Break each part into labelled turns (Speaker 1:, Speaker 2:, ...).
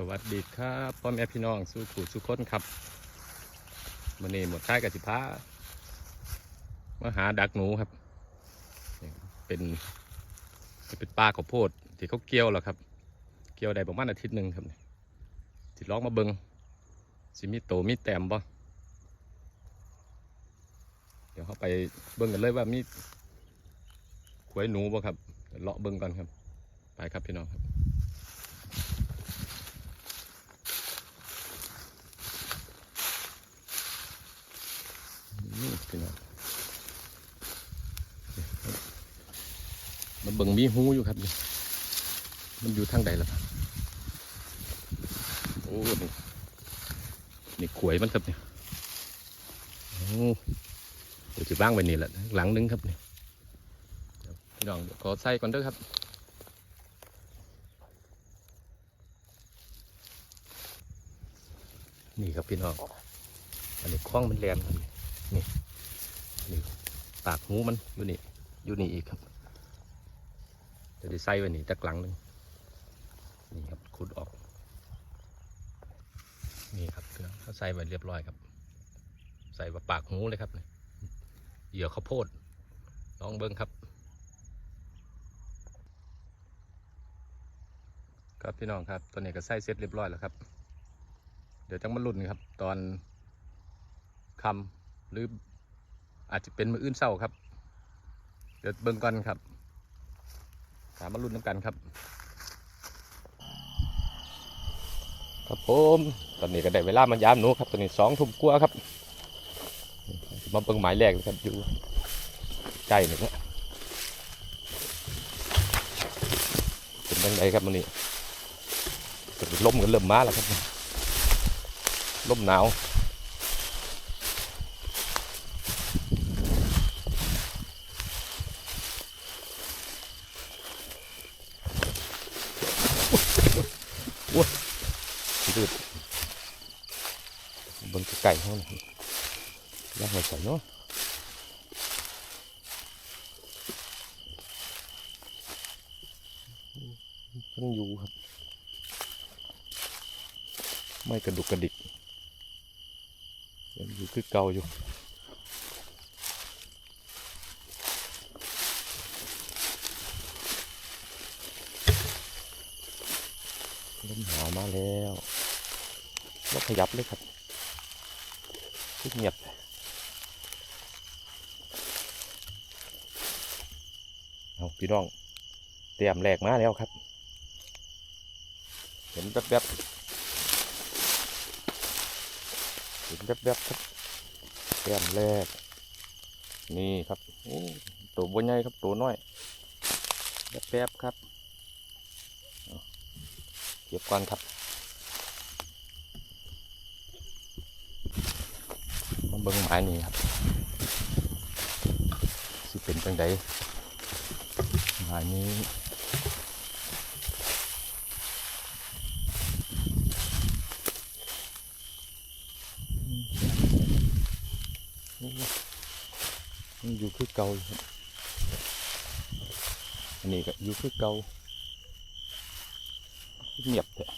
Speaker 1: สวัสดีครับพ่อแม่พี่น้องสู้ถูสุคนครับมันนี้หมดท้ายกับสิพามาหาดักหนูครับ เป็นเป็นปลาข้าวโพดที่เขาเกี่ยวแล้วครับ เกี่ยวได้ประมาณอาทิตย์หนึ่งครับนี่สิลองมาเบิงสิมีโตมีแต้มบ่เดี๋ยวเขาไปเบิงกันเลยว่ามีขวยหนูบ่ครับเลาะเบิงก่อนครับ ไปครับพี่น้องครับ นี่พี่น้องมัน เบิ่งมีหูอยู่ครับนี่มันอยู่ทางใดล่ะครับโอ้นี่นี่ขวยมันครับเนี่ยโอ้เดี๋ยวจะบ้างไว้นี่แหละหลังนึงครับเนี่ยพี่น้องขอใส่ก่อนเด้อครับนี่ครับพี่น้อง อันนี้คล้องมันแลมครับนี่นี่ปากหูมันอยู่นี่ อยู่นี่อีกครับ จะได้ใส่ไว้นี่ตะกลังหนึงนี่ครับขุดออก นี่ครับเครื่องเขาใส่ไว้เรียบร้อยครับ ใส่ว่าปากหูเลยครับนี่เหยื่อข้าวโพดลองเบิ้งครับ ครับพี่น้องครับตัวนี้ก็ใส่เสร็จเรียบร้อยแล้วครับ เดี๋ยวจังมาลุ้นครับ ตอนคำหรืออาจจะเป็นมืออื่นเศร้าครับ เดี๋ยวเบิ่งก่อนครับ ถามมารุ่นน้ำกันครับ ครับผมตอนนี้ก็ได้เวลามายามหนูครับตอนนี้สองทุ่มกว่าครับมาเบิ่งหมายแรกครับอยู่ใกล้หนึ่งนะเป็นยังไงครับมันนี้ลมกันเริ่มมาแล้วครับลมหนาว ดืดบนไก่เขาเนี่ยย่างหัวใส่เนาะยังอยู่ครับ ไม่กระดุกกระดิกยังอยู่คือเก่าอยู่เริ่มหาวมาแล้ว ขยับเลยครับทุกเงียบเอาพี่น้องเตรียมแหลกมาแล้วครับ เห็นแวบๆเห็นแวบๆครับเตรียมแรกนี่ครับโอ้ตัวบนใหญ่ครับตัวน้อยแวบๆครับเก็บก่อนครับมาเบิ่งไม้นี่ครับสิเป็นจังไดไม้นี้โอ้มันอยู่คือเก่าอันนี้ก็อยู่คือเก่าเงียบเลย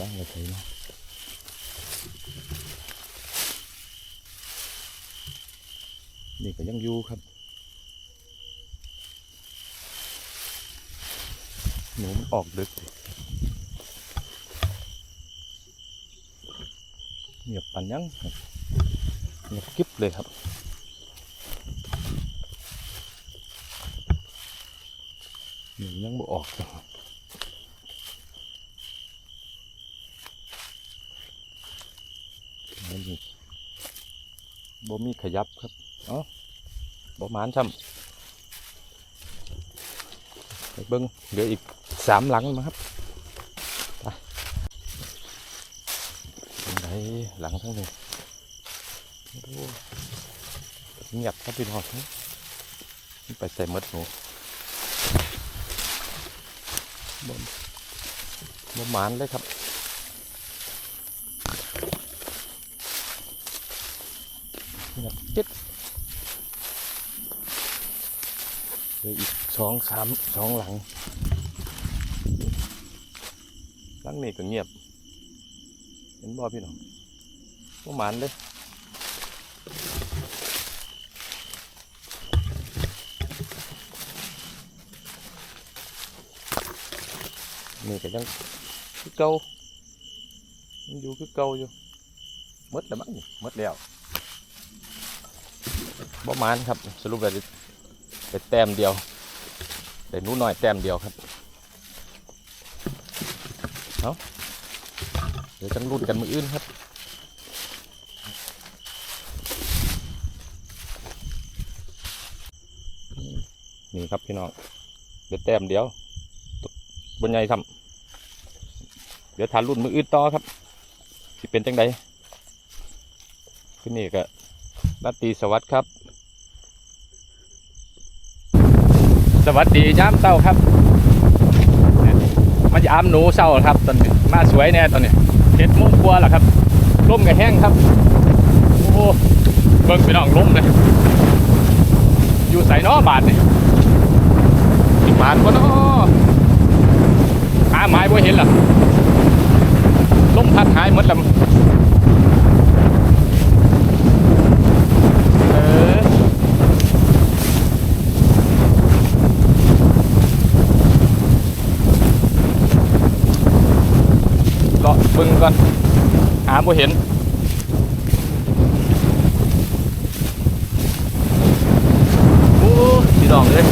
Speaker 1: ล้างเลย thấy nó นี่ก็ยังอยู่ครับ หนูมันออกดึกเงียบปันยังเงียบกิ๊บเลยครับหนูยังบ่ออกจ้ะนั่นนี่บ่มีขยับครับ เอ้า บ่มานซ้ำเบิ้งเหลืออีกสามหลังมาครับไปเป็นหลังทั้งหนี้โอ้เงียบครับพี่น้องไปใส่มดหนูบ่บ่หมานเลยครับเงียบจิ๊ด เหลืออีกสองสามสองหลังทั้งนี้ก็เงียบ เห็นบ่พี่น้องบ่หมานเลยนี่ก็ยังคือเก่ายังอยู่คือเก่าอยู่มดแล้วมั้งมดแล้วบ่หมานครับสรุปแล้ว ได้แต้มเดียวได้นูน้อยแต้มเดียวครับเอาเดี๋ยวจังรุ่นกันมืออื่นครับนี่ครับพี่น้องเดี๋ยวแต้มเดียวบนใหญ่ทำเดี๋ยวทานรุ่นมืออื่นต่อครับสิเป็นจังใดขึ้นนี่ก็รัตตีสวัสดิ์ครับ ส วัสดียามเช้าครับมายามหนูเช้าครับตอนนี้มาสวยแน่ตอนนี้เจ็ดโมงกว่าแล้วครับร่มกับแห้งครับ โอ้เบิ่งไปน้องร่มเลยอยู่ใส่น้อบาทนี่บาทก็นาะหาไม้บ่เห็นล่ะลมพัดหายหมดลำเออเลาะเบึงก่อน หาบ่เห็นโอ้พี่น้องเลย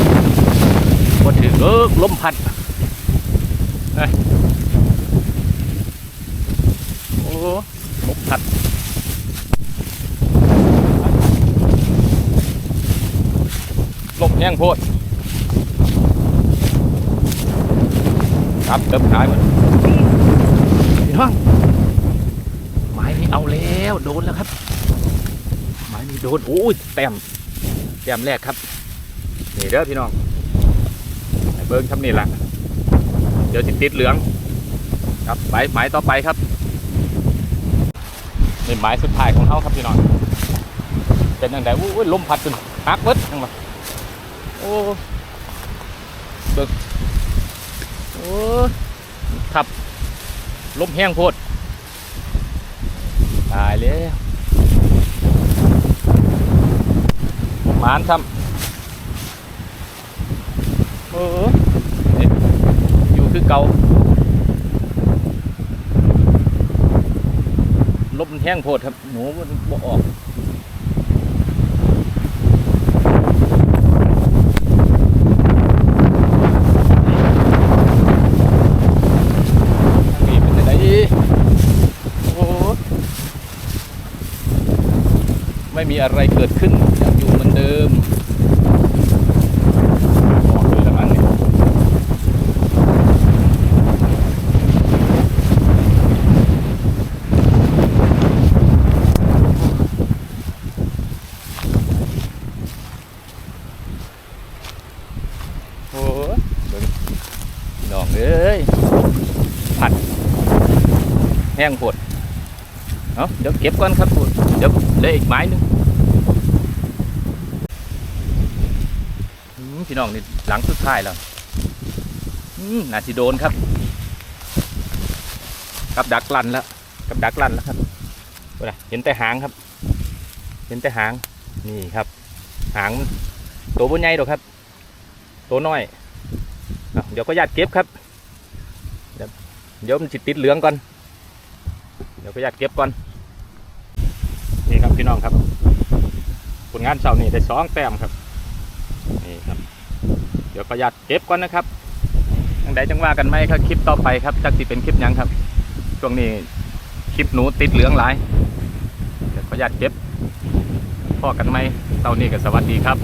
Speaker 1: บ่ถือเอิกลมพัดโอ้ล้มพัดลมแห้งโพดครับเติมขายหมด พี่อง ไม้นี่เอาแล้วโดนแล้วครับ ไม้นี่โดนโอ้ยแต้มแต้มแรกครับ นี่เด้อพี่น้องเบิ้งทำนี่แหละเดี๋ยวสิติดเหลือง ครับหมายหมายต่อไปครับนี่หมายสุดท้ายของเขาครับพี่น้องเป็นยังไงอู้ยลมพัดจนหักเบิดทั้งหมดโอ้เบิกโอ้ขับ ลมแห้งโพดตายเลยหมานทำเอออยู่คือเก่าลบแห้งโพดครับ หนูมันบ่ออกนี่เป็นจังไดโอ้ไม่มี อะไรเกิดขึ้นยังอยู่เหมือนเดิมออกเลยละกันนี่โอ้เบิ่งพี่น้องเอ้ยผัดแห้งโพดเอาเดี๋ยวเก็บก่อนครับเดี๋ยวเหลืออีกไม้หนึงอืม พี่น้องนี่หลังสุดท้ายแล้วน่าสิโดนครับ กับดักลันแล้วกับดักลันแล้วครับเห็นแต่หางครับ เห็นแต่หางนี่ครับ หางตัวบนใหญ่ดอกครับ ตัวน้อยเอเดี๋ยวก็ญาติเก็บครับ เดี๋ยวมันจิตติดเหลืองก่อน เดี๋ยวก็ญาติเก็บก่อนนี่ครับพี่น้องครับผลงานเสาร์นี่ได้สองแต้มครับนี่ครับ ดี๋ยวก็ญาติเก็บก่อนนะครับยังใดจังว่ากันไหมครับคลิปต่อไปครับจักสิเป็นคลิปยังครับช่วงนี้คลิปหนูติดเหลืองหลายเดี๋ยวก็ญาติเก็บพอกันไหมเต่านี้ก็สวัสดีครับ